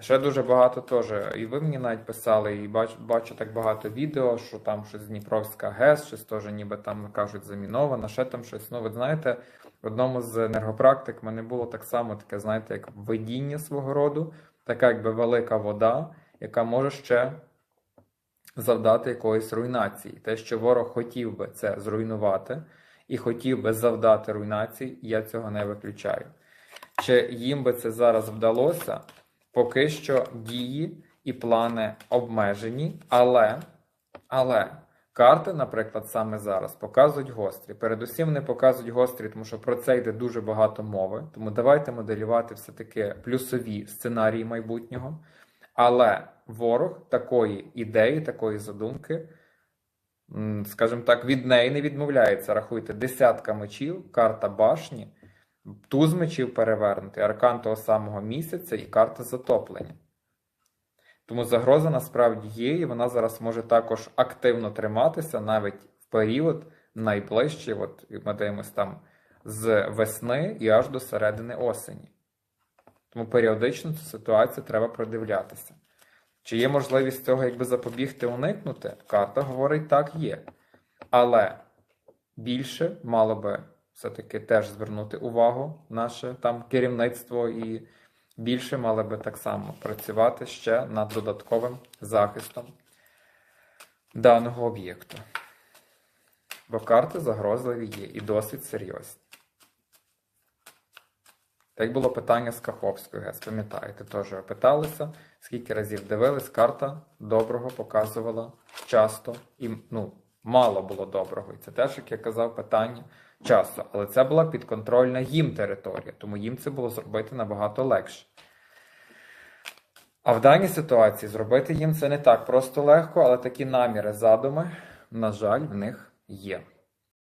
Ще дуже багато теж. І ви мені навіть писали, і бачу, бачу так багато відео, що там щось Дніпровська ГЕС, щось теж ніби там кажуть заміновано, ще там щось. Ну, ви знаєте, в одному з енергопрактик мене було так само таке, знаєте, як видіння свого роду, така якби велика вода, яка може ще завдати якоїсь руйнації. Те, що ворог хотів би це зруйнувати і хотів би завдати руйнації, я цього не виключаю. Чи їм би це зараз вдалося? Поки що дії і плани обмежені, але, але карти, наприклад, саме зараз показують гострі. Передусім не показують гострі, тому що про це йде дуже багато мови. Тому давайте моделювати все-таки плюсові сценарії майбутнього. Але ворог такої ідеї, такої задумки, скажімо так, від неї не відмовляється. Рахуйте, десятка мечів, карта башні, туз мечів перевернутий, аркан того самого місяця і карта затоплення. Тому загроза насправді є, і вона зараз може також активно триматися навіть в період найближчий, от ми дивимося там з весни і аж до середини осені. Тому періодично цю ситуацію треба продивлятися. Чи є можливість цього якби запобігти, уникнути? Карта говорить, так є. Але більше мало би все-таки теж звернути увагу наше там керівництво і більше мали би так само працювати ще над додатковим захистом даного об'єкту. Бо карти загрозливі є і досить серйозні. Так було питання з Каховської ГЕС, пам'ятаєте, теж ви питалися, скільки разів дивились, карта доброго показувала часто і ну, мало було доброго. І це теж, як я казав, питання часу. Але це була підконтрольна їм територія, тому їм це було зробити набагато легше. А в даній ситуації зробити їм це не так просто легко, але такі наміри, задуми, на жаль, в них є.